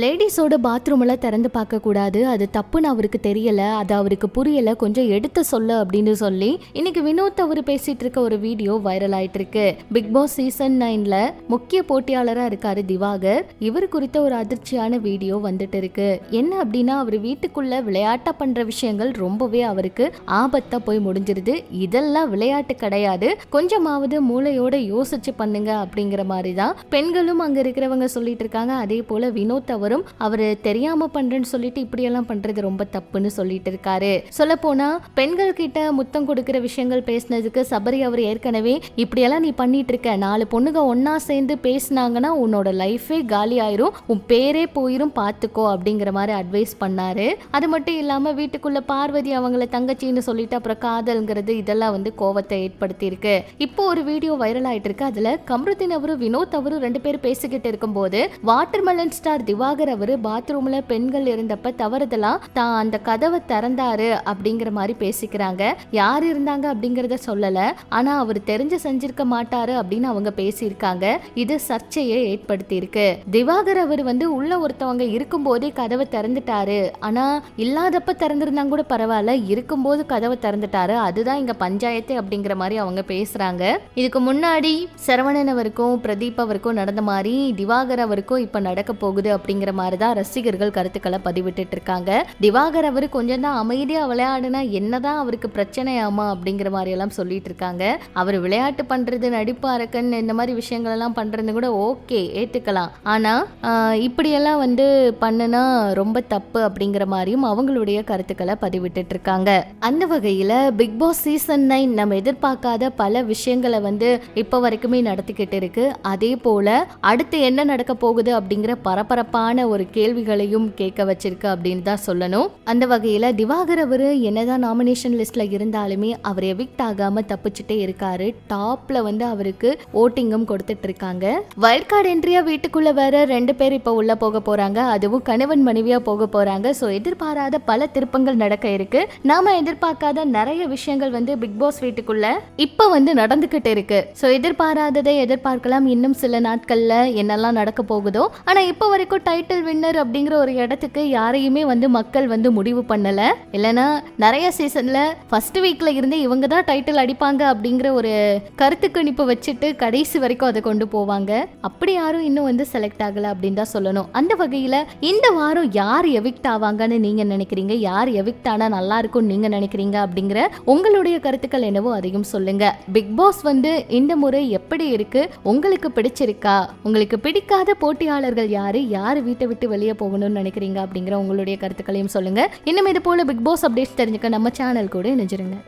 லேடிஸோட பாத்ரூமெல்லாம் திறந்து பார்க்க கூடாது அது தப்புன்னு அவருக்கு தெரியல. அது அவருக்கு புரியல. கொஞ்சம் எடுத்து சொல்ல அப்படின்னு சொல்லி இன்னைக்கு வினோத் அவர் பேசிட்டு இருக்க ஒரு வீடியோ வைரல் ஆயிட்டு இருக்கு பிக் பாஸ் சீசன் நைன்ல முக்கிய போட்டியாளரா இருக்காரு திவாகர். இவர் குறித்த ஒரு அதிர்ச்சியான வீடியோ வந்துட்டு இருக்கு. என்ன அப்படின்னா அவர் வீட்டுக்குள்ள விளையாட்டா பண்ற விஷயங்கள் ரொம்பவே அவருக்கு ஆபத்தா போய் முடிஞ்சிருது. இதெல்லாம் விளையாட்டு கிடையாது. கொஞ்சமாவது மூளையோட யோசிச்சு பண்ணுங்க அப்படிங்கிற மாதிரி தான் பெண்களும் அங்க இருக்கிறவங்க சொல்லிட்டு இருக்காங்க. அதே போல வினோத் அவரும் அவரு தெரியாம பண்றேன்னு சொல்லிட்டு இப்படியெல்லாம் பண்றது ரொம்ப தப்புன்னு சொல்லிட்டு இருக்காரு. சொல்ல போனா பெண்கள் கிட்ட முத்தம் கொடுக்கிற விஷயங்கள் பேசினதுக்கு சபரி அவர் ஏற்கனவே இப்படியெல்லாம் நீ பண்ணிட்டு இருக்க. நாலு பொண்ணுங்க ஒன்னா சேர்ந்து பேசினாங்கன்னா உன்னோட லைஃபே காலி ஆயிரும். உன் பேரே போயிரும். பார்த்துக்கோ அப்படிங்கிற மாதிரி அட்வைஸ் பண்ணாரு. அது மட்டும் இல்லாம வீட்டுக்குள்ள பார்வதி அவங்கள தங்கச்சின்னு சொல்லிட்டு அப்புறம் காதல்ங்கிறது இதெல்லாம் வந்து கோவத்தை ஏற்படுத்தி இருக்கு இப்போ ஒரு வீடியோ வைரல் ஆயிட்டு இருக்கு. அதுல கமருதீன் அவரும் வினோத் அவரும் ரெண்டு பேரும் பேசிக்கிட்டு இருக்கும்போது வாட்டர்மெலன் ஸ்டார் திவா அவரு பாத்ரூம்ல பெண்கள் இருந்தப்ப தவறுதலா தான் அந்த கதவை திறந்தாரு அப்படிங்கிற மாதிரி பேசிக்கிறாங்க. யார் இருந்தாங்க அப்படிங்கறத சொல்லல. ஆனா அவர் தெரிஞ்சு செஞ்சிருக்க மாட்டாரு அப்படின்னு அவங்க பேசியிருக்காங்க. இது சர்ச்சையை ஏற்படுத்தி இருக்கு திவாகர் அவர் வந்து உள்ள ஒருத்தவங்க இருக்கும்போதே கதவை திறந்துட்டாரு. ஆனா இல்லாதப்ப திறந்திருந்தாங்க கூட பரவாயில்ல. இருக்கும்போது கதவை திறந்துட்டாரு. அதுதான் இங்க பஞ்சாயத்து அப்படிங்கிற மாதிரி அவங்க பேசுறாங்க. இதுக்கு முன்னாடி சரவணன் அவருக்கும் பிரதீப் அவருக்கும் நடந்த மாதிரி திவாகர் அவருக்கும் இப்ப நடக்க போகுது அப்படிங்கிற மாதிரி தான் ரசிகர்கள் கருத்துக்களை பதிவிட்டு இருக்காங்க திவாகர் அவர் கொஞ்சம் தான் அமைதியாக விளையாடுனா என்னதான் அவருக்கு பிரச்சனையாமா அப்படிங்கிற மாதிரி எல்லாம் சொல்லிட்டு இருக்காங்க அவர் விளையாட்டு பண்றது நடிப்பு அரக்கன் இந்த மாதிரி விஷயங்கள் எல்லாம் பண்றது கூட ஓகே ஏத்துக்கலாம். ஆனா இப்படியெல்லாம் வந்து பண்ணுனா ரொம்ப தப்பு அப்படிங்கிற மாதிரியும் அவங்களுடைய கருத்துக்களை பதிவிட்டு இருக்காங்க அந்த வகையில பிக் பாஸ் சீசன் நைன் நம்ம எதிர்பார்க்காத பல விஷயங்களை வந்து இப்போ வரைக்குமே நடத்திக்கிட்டு இருக்கு. அதே போல அடுத்து என்ன நடக்க போகுது அப்படிங்கிற பரபரப்பான ஒரு கேள்விகளையும் கேட்க வச்சிருக்கு அப்படின்னு தான் சொல்லணும். அந்த வகையில திவாகர் அவரு என்னதான் நாமினேஷன் லிஸ்ட்ல இருந்தாலுமே அவர் எவிக்ட் ஆகாம தப்பிச்சுட்டே இருக்காரு. டாப்ல வந்து அவருக்கு ஓட்டிங்கும் கொடுத்துட்டு இருக்காங்க. வைல்ட் கார்டு என்ட்ரியா வீட்டுக்குள்ள வேற ரெண்டு பேர் இப்போ உள்ள போக போறாங்க. அதுவும் கணவன் மனைவியா போக போறாங்க. ஸோ எதிர்பாராத பல திருப்பங்கள் நடக்க இருக்கு. நாம எதிர்பார்க்காத நிறைய விஷயங்கள் வந்து பிக் பாஸ் வீட்டுக்குள்ள இப்போ வந்து நடந்துகிட்டு இருக்கு. ஸோ எதிர்பாராததை எதிர்பார்க்கலாம். இன்னும் சில நாட்கள்ல என்னெல்லாம் நடக்க போகுதோ. ஆனா இப்போ வரைக்கும் டைட்டில் வின்னர் அப்படிங்கிற ஒரு இடத்துக்கு யாரையுமே வந்து மக்கள் வந்து முடிவு பண்ணல. இல்லைன்னா நிறைய சீசன்ல ஃபர்ஸ்ட் வீக்ல இருந்து இவங்க தான் டைட்டில் அடிப்பாங்க அப்படிங்கிற ஒரு கருத்து கணிப்பு வச்சுட்டு கடைசி வரைக்கும் அதை கொண்டு போவாங்க. அப்படி யாரும் இன்னும் வந்து செலக்ட் ஆகல அப்படின்னு தான் சொல்லணும். அந்த வகையில இந்த வாரம் யார் எவிக்ட் ஆவாங்கன்னு நீங்க நினைக்கிறீங்க? யார் எவிக்ட் ஆனா நல்லா இருக்கும்னு நீங்க நினைக்கிறீங்க அப்படிங்கிற உங்களுடைய கருத்துக்கள் என்னவோ அதையும் சொல்லுங்க. பிக் பாஸ் வந்து இந்த முறை எப்படி இருக்கு? உங்களுக்கு பிடிச்சிருக்கா? உங்களுக்கு பிடிக்காத போட்டியாளர்கள் யாரு? யார் வீட்டை விட்டு வெளியே போகணும்னு நினைக்கிறீங்க அப்படிங்கிற உங்களுடைய கருத்துக்களையும் சொல்லுங்க. இன்னும் இது போல பிக் பாஸ் அப்டேட்ஸ் தெரிஞ்சுக்க நம்ம சேனல் கூட இணைஞ்சிருங்க.